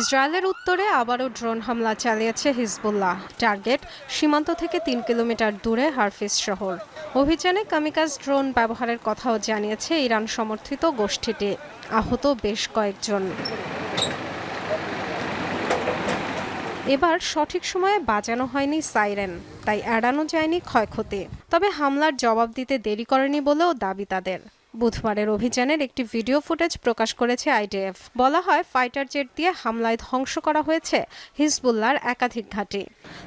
ইসরায়েলের উত্তরে আবারও ড্রোন হামলা চালিয়েছে হিজবুল্লাহ। টার্গেট সীমান্ত থেকে তিন কিলোমিটার দূরে হারফিস শহর। অভিযানে কামিকাজ ড্রোন ব্যবহারের কথাও জানিয়েছে ইরান সমর্থিত গোষ্ঠীটি। আহত বেশ কয়েকজন। এবার সঠিক সময়ে বাজানো হয়নি সাইরেন, তাই এড়ানো যায়নি ক্ষয়ক্ষতি। তবে হামলার জবাব দিতে দেরি করেনি বলেও দাবি তাদের। বুধবারের অভিযানের একটি ভিডিও ফুটেজ প্রকাশ করেছে আইডিএফ। বলা হয়, ফাইটার জেট দিয়ে হামলায় ধ্বংস করা হয়েছে হিজবুল্লার একাধিক ঘাঁটি।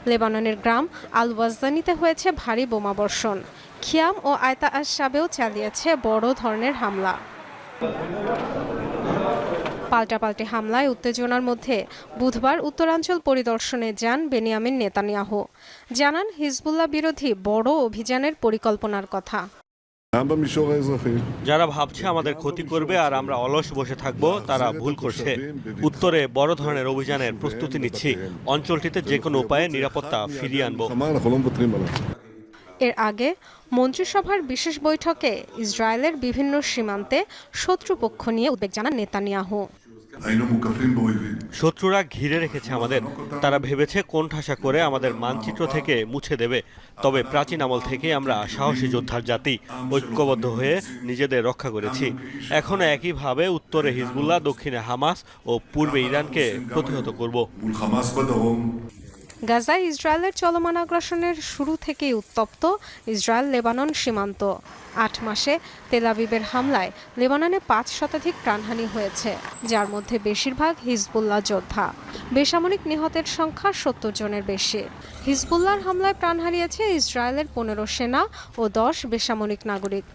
লেবাননের গ্রাম আল ওয়াজদানিতে হয়েছে ভারী বোমাবর্ষণ। খিয়াম ও আয়তা আশ সাবেও চালিয়েছে বড় ধরনের হামলা। পাল্টাপাল্টি হামলায় উত্তেজনার মধ্যে বুধবার উত্তরাঞ্চল পরিদর্শনে যান বেনিয়ামিন নেতানিয়াহু। জানান, হিজবুল্লাহ বিরোধী বড় অভিযানের পরিকল্পনার কথা। גם במישור האזרחי. যারা ভাবছে আমাদের ক্ষতি করবে আর আমরা অলস বসে থাকব তারা ভুল করছে উত্তরে বড় ধরনের অভিযানের প্রস্তুতি নিচ্ছি অঞ্চলটিতে যে কোনো উপায়ে নিরাপত্তা ফিরিয়ে আনবো אמר אנחנו לא מוותרים עליו. এর আগে মন্ত্রিসভার বিশেষ বৈঠকে ইসরায়েলের বিভিন্ন সীমান্তে শত্রুপক্ষ নিয়ে উদ্বেগ জানান নেতানিয়াহু היינו מוקפים באויבים. শত্রুরা ঘিরে রেখেছে আমাদের। তারা ভেবেছে কোন ঠাসা করে আমাদের মানচিত্র থেকে মুছে দেবে। তবে প্রাচীন আমল থেকে আমরা সাহসী যোদ্ধার জাতি ঐক্যবদ্ধ হয়ে নিজেদের রক্ষা করেছি। এখন একইভাবে উত্তরে হিজবুল্লাহ দক্ষিণে হামাস ও পূর্বে ইরানকে প্রতিহত করব। গাজায় ইসরায়েলের চলমান আগ্রাসনের শুরু থেকেই উত্তপ্ত ইসরায়েল লেবানন সীমান্ত। আট মাসে তেলাবিবের হামলায় লেবাননে পাঁচ শতাধিক প্রাণহানি হয়েছে, যার মধ্যে বেশিরভাগ হিজবুল্লাহ যোদ্ধা। বেসামরিক নিহতের সংখ্যা সত্তর জনের বেশি। হিজবুল্লাহর হামলায় প্রাণ হারিয়েছে ইসরায়েলের পনেরো সেনা ও দশ বেসামরিক নাগরিক।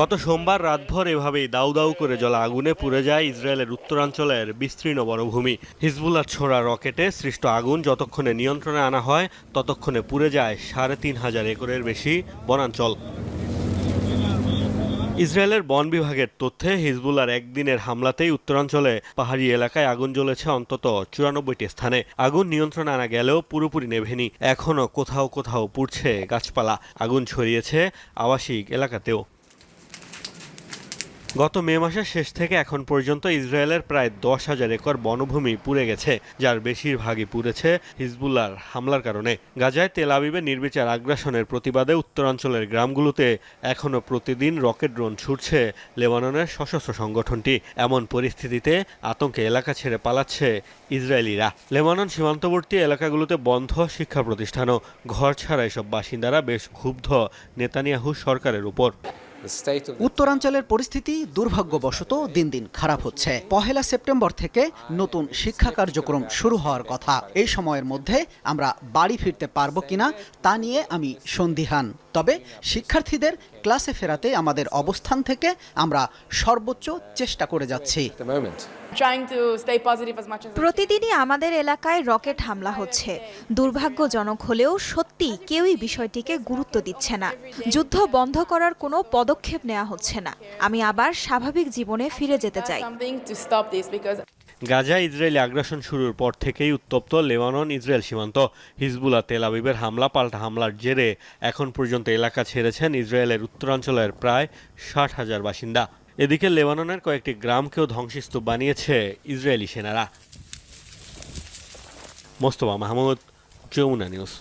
গত সোমবার রাতভর এভাবেই দাউ দাউ করে জ্বলা আগুনে পুড়ে যায় ইসরায়েলের উত্তরাঞ্চলের বিস্তীর্ণ বনভূমি। হিজবুল্লাহ ছোড়া রকেটে সৃষ্ট আগুন যতক্ষণে নিয়ন্ত্রণে আনা হয়, ততক্ষণে পুড়ে যায় সাড়ে তিন হাজার একরের বেশি বনাঞ্চল। ইসরায়েলের বন বিভাগের তথ্যে হিজবুল্লার একদিনের হামলাতেই উত্তরাঞ্চলে পাহাড়ি এলাকায় আগুন জ্বলেছে অন্তত চুরানব্বইটি স্থানে। আগুন নিয়ন্ত্রণে আনা গেলেও পুরোপুরি নেভেনি। এখনও কোথাও কোথাও পুড়ছে গাছপালা। আগুন ছড়িয়েছে আবাসিক এলাকাতেও। গত মে মাসের শেষ থেকে এখন পর্যন্ত ইসরায়েলের প্রায় দশ হাজার একর বনভূমি পুড়ে গেছে, যার বেশিরভাগই পুড়েছে হিজবুল্লার হামলার কারণে। গাজায় তেল নির্বিচার আগ্রাসনের প্রতিবাদে উত্তরাঞ্চলের গ্রামগুলোতে এখনও প্রতিদিন রকেট ড্রোন ছুটছে লেবাননের সশস্ত্র সংগঠনটি। এমন পরিস্থিতিতে আতঙ্কে এলাকা ছেড়ে পালাচ্ছে ইসরায়েলিরা। লেবানন সীমান্তবর্তী এলাকাগুলোতে বন্ধ শিক্ষা প্রতিষ্ঠানও ঘর ছাড়া এসব বাসিন্দারা বেশ ক্ষুব্ধ নেতানিয়াহু সরকারের উপর। উত্তরাঞ্চলের পরিস্থিতি দুর্ভাগ্যবশত দিন দিন খারাপ হচ্ছে। পহেলা সেপ্টেম্বর থেকে নতুন শিক্ষা কার্যক্রম শুরু হওয়ার কথা। এই সময়ের মধ্যে আমরা বাড়ি ফিরতে পারব কিনা তা নিয়ে আমি সন্দিহান। তবে শিক্ষার্থীদের ক্লাসে ফেরাতে আমাদের অবস্থান থেকে আমরা সর্বোচ্চ চেষ্টা করে যাচ্ছি। প্রতিদিনই আমাদের এলাকায় রকেট হামলা হচ্ছে। দুর্ভাগ্যজনক হলেও সত্যি কেউই বিষয়টিকে গুরুত্ব দিচ্ছে না। যুদ্ধ বন্ধ করার কোনো পদক্ষেপ নেওয়া হচ্ছে না। আমি আবার স্বাভাবিক জীবনে ফিরে যেতে চাই। গাজা ইসরায়েলি আগ্রাসন শুরুর পর থেকেই উত্তপ্ত লেবানন ইসরায়েল সীমান্ত। হিজবুলা তেল আবিবের হামলা, পাল্টা হামলার জেরে এখন পর্যন্ত এলাকা ছেড়েছেন ইসরায়েলের উত্তরাঞ্চলের প্রায় ষাট হাজার বাসিন্দা। এদিকে লেবাননের কয়েকটি গ্রামকেও ধ্বংসস্তূপ বানিয়েছে ইসরায়েলি সেনারা। মোস্তফা মাহমুদ, যমুনা নিউজ।